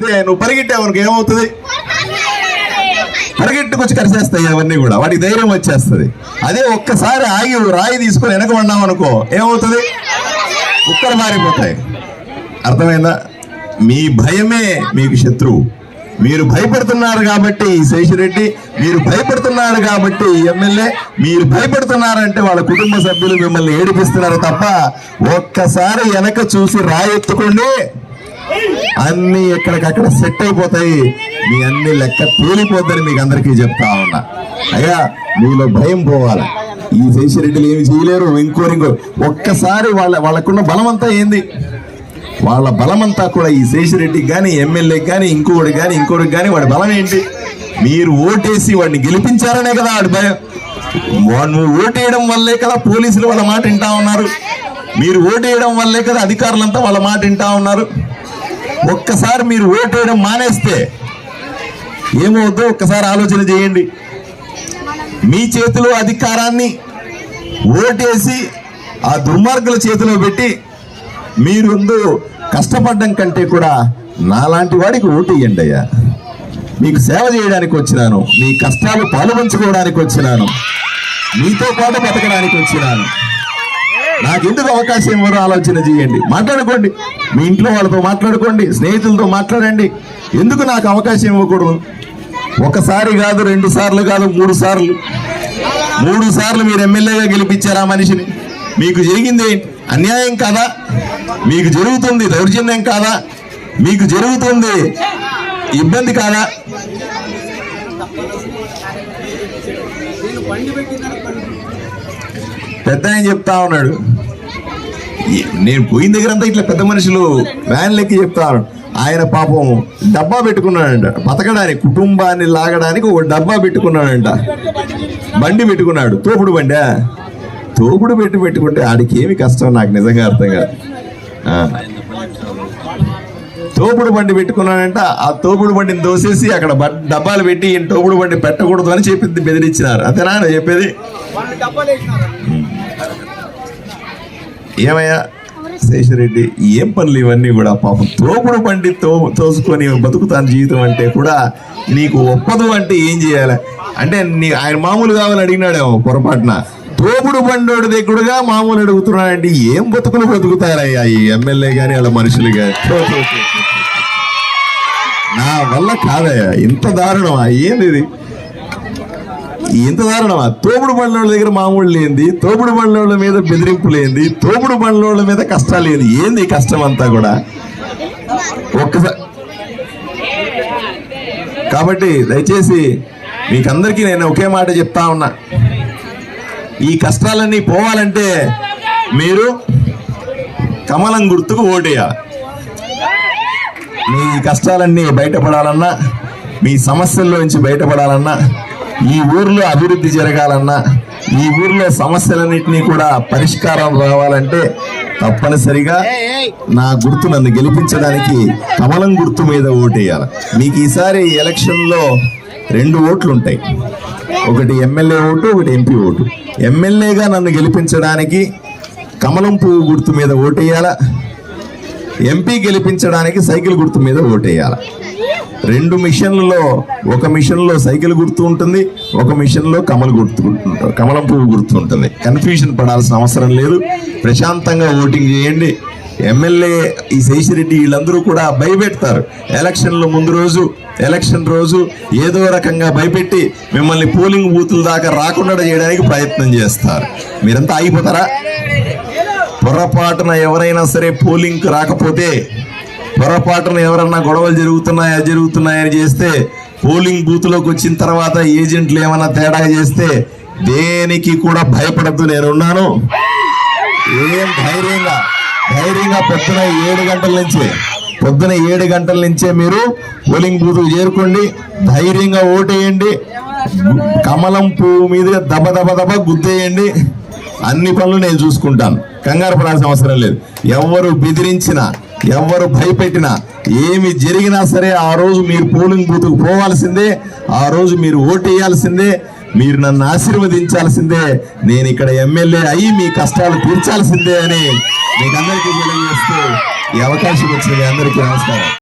నువ్వు పరిగెట్టావు అనుకో ఏమవుతుంది? పరిగెట్టుకొచ్చి కరిసేస్తాయి అవన్నీ కూడా. వాటికి ధైర్యం వచ్చేస్తుంది. అదే ఒక్కసారి ఆగి రాయి తీసుకొని వెనక పడినాం అనుకో ఏమవుతుంది? కుక్కలు మారిపోతాయి. అర్థమైందా? మీ భయమే మీకు శత్రువు. మీరు భయపడుతున్నారు కాబట్టి శేషిరెడ్డి మీరు భయపడుతున్నారు కాబట్టి ఎమ్మెల్యే మీరు భయపడుతున్నారంటే వాళ్ళ కుటుంబ సభ్యులు మిమ్మల్ని ఏడిపిస్తున్నారు తప్ప ఒక్కసారి వెనక చూసి రాయి ఎత్తుకోండి. అన్ని ఎక్కడికక్కడ సెట్ అయిపోతాయి. మీ అన్ని లెక్క తేలిపోద్దని మీకు అందరికీ చెప్తా ఉన్నా. అయ్యా మీలో భయం పోవాలి. ఈ శేషిరెడ్డిలు ఏమి చేయలేరు. ఇంకోరు ఇంకో ఒక్కసారి వాళ్ళ వాళ్ళకున్న బలమంతా ఏంది? వాళ్ళ బలమంతా కూడా ఈ శేషిరెడ్డికి కానీ ఎమ్మెల్యేకి కానీ ఇంకోటి కానీ ఇంకోటికి కానీ వాడి బలం ఏంటి? మీరు ఓటేసి వాడిని గెలిపించారనే కదా వాడి భయం. వాడిని నువ్వు ఓటేయడం వల్లే కదా పోలీసులు వాళ్ళ మాట వింటా ఉన్నారు. మీరు ఓటేయడం వల్లే కదా అధికారులంతా వాళ్ళ మాట వింటా ఉన్నారు. ఒక్కసారి మీరు ఓటేయడం మానేస్తే ఏమవుద్దో ఒక్కసారి ఆలోచన చేయండి. మీ చేతిలో అధికారాన్ని ఓటేసి ఆ దుర్మార్గుల చేతిలో పెట్టి మీరు ముందు కష్టపడడం కంటే కూడా నాలాంటి వాడికి ఓటు ఇయ్యండి అయ్యా. మీకు సేవ చేయడానికి వచ్చినాను మీ కష్టాలు పాలుపంచుకోవడానికి వచ్చినాను మీతో పాటు బతకడానికి వచ్చినాను. నాకు ఎందుకు అవకాశం ఇవ్వరో ఆలోచన చేయండి. మాట్లాడుకోండి. మీ ఇంట్లో వాళ్ళతో మాట్లాడుకోండి. స్నేహితులతో మాట్లాడండి. ఎందుకు నాకు అవకాశం ఇవ్వకూడదు? ఒకసారి కాదు రెండు సార్లు కాదు మూడు సార్లు. మూడు సార్లు మీరు ఎమ్మెల్యేగా గెలిపించారు ఆ మనిషిని? మీకు జరిగింది అన్యాయం కాదా? మీకు జరుగుతుంది దౌర్జన్యం కాదా? మీకు జరుగుతుంది ఇబ్బంది కాదా? పెద్ద ఆయన చెప్తా ఉన్నాడు. నేను పోయిన దగ్గర అంతా ఇట్లా పెద్ద మనుషులు వ్యాన్ లెక్కి చెప్తారు. ఆయన పాపం డబ్బా పెట్టుకున్నాడంట. బతకడానికి కుటుంబాన్ని లాగడానికి ఒక డబ్బా పెట్టుకున్నాడంట. బండి పెట్టుకున్నాడు. తోపుడు బండా? తోపుడు పెట్టి పెట్టుకుంటే ఆడికి ఏమి కష్టం? నాకు నిజంగా అర్థం కాదు. తోపుడు బండి పెట్టుకున్నాడంట. ఆ తోపుడు బండిని దోసేసి అక్కడ బ- డబ్బాలు పెట్టి తోపుడు బండి పెట్టకూడదు అని చెప్పి బెదిరించినారు. అంతేనా? చెప్పేది? ఏమయ్యా? శేషరెడ్డి ఏం పనులు ఇవన్నీ కూడా పాపం తోపుడు బండి తో తోసుకొని బతుకుతాను జీవితం అంటే కూడా నీకు ఒప్పదు అంటే ఏం చేయాలి? అంటే నీ ఆయన మామూలు కావాలని అడిగినాడేమో పొరపాటున. తోపుడు బండోడి దగ్గరగా మామూలు అడుగుతున్నాడంటే ఏం బతుకులు బతుకుతారయ్యా ఈ ఎమ్మెల్యే కానీ వాళ్ళ మనుషులు కానీ నా వల్ల కాదయ్యా ఇంత దారుణమా? ఏంది ఇది? ఇంత దారుణమా తోపుడు బండ్లోళ్ళ దగ్గర మామూలు లేనిది తోపుడు బండ్లోళ్ళ మీద బెదిరింపు లేనిది తోపుడు బండ్లోళ్ళ మీద కష్టాలు ఏంది ఏంది కష్టం అంతా కూడా? ఒక్కసారి కాబట్టి దయచేసి మీకందరికీ నేను ఒకే మాట చెప్తా ఉన్నా. ఈ కష్టాలన్నీ పోవాలంటే మీరు కమలం గుర్తుకు ఓటేయాలి. మీ కష్టాలన్నీ బయటపడాలన్నా మీ సమస్యల్లో నుంచి బయటపడాలన్నా ఈ ఊర్లో అభివృద్ధి జరగాలన్నా ఈ ఊర్లో సమస్యలన్నింటినీ కూడా పరిష్కారం రావాలంటే తప్పనిసరిగా నా గుర్తు నన్ను గెలిపించడానికి కమలం గుర్తు మీద ఓటేయాలి. మీకు ఈసారి ఎలక్షన్లో రెండు ఓట్లు ఉంటాయి. ఒకటి ఎమ్మెల్యే ఓటు ఒకటి ఎంపీ ఓటు. ఎమ్మెల్యేగా నన్ను గెలిపించడానికి కమలం పువ్వు గుర్తు మీద ఓటేయాలా? ఎంపీ గెలిపించడానికి సైకిల్ గుర్తు మీద ఓటేయాలి. రెండు మిషన్లలో ఒక మిషన్లో సైకిల్ గుర్తు ఉంటుంది ఒక మిషన్లో కమల గుర్తు కమలం పువ్వు గుర్తు ఉంటుంది. కన్ఫ్యూజన్ పడాల్సిన అవసరం లేదు. ప్రశాంతంగా ఓటింగ్ చేయండి. ఎమ్మెల్యే ఈ శేషిరెడ్డి వీళ్ళందరూ కూడా భయపెడతారు. ఎలక్షన్లు ముందు రోజు ఎలక్షన్ రోజు ఏదో రకంగా భయపెట్టి మిమ్మల్ని పోలింగ్ బూతుల దాకా రాకుండా చేయడానికి ప్రయత్నం చేస్తారు. మీరంతా ఆగిపోతారా? పొరపాటున ఎవరైనా సరే పోలింగ్ రాకపోతే పొరపాటున ఎవరన్నా గొడవలు జరుగుతున్నాయా జరుగుతున్నాయని చేస్తే పోలింగ్ బూత్లోకి వచ్చిన తర్వాత ఏజెంట్లు ఏమైనా తేడా చేస్తే దేనికి కూడా భయపడద్దు. నేనున్నాను. ఏం ధైర్యంగా ధైర్యంగా పొద్దున ఏడు గంటల నుంచే పొద్దున ఏడు గంటల నుంచే మీరు పోలింగ్ బూత్ చేరుకోండి. ధైర్యంగా ఓటేయండి. కమలం పువ్వు మీదుగా దబ దబ దబ గుద్దేయండి. అన్ని పనులు నేను చూసుకుంటాను. కంగారు పడాల్సిన అవసరం లేదు. ఎవరు బెదిరించినా ఎవరు భయపెట్టినా ఏమి జరిగినా సరే ఆ రోజు మీరు పోలింగ్ బూత్కు పోవాల్సిందే ఆ రోజు మీరు ఓటు వేయాల్సిందే మీరు నన్ను ఆశీర్వదించాల్సిందే నేను ఇక్కడ ఎమ్మెల్యే అయ్యి మీ కష్టాలు తీర్చాల్సిందే అని మీకు అందరికీ తెలియజేస్తూ ఈ అవకాశం వచ్చింది అందరికీ నమస్కారం.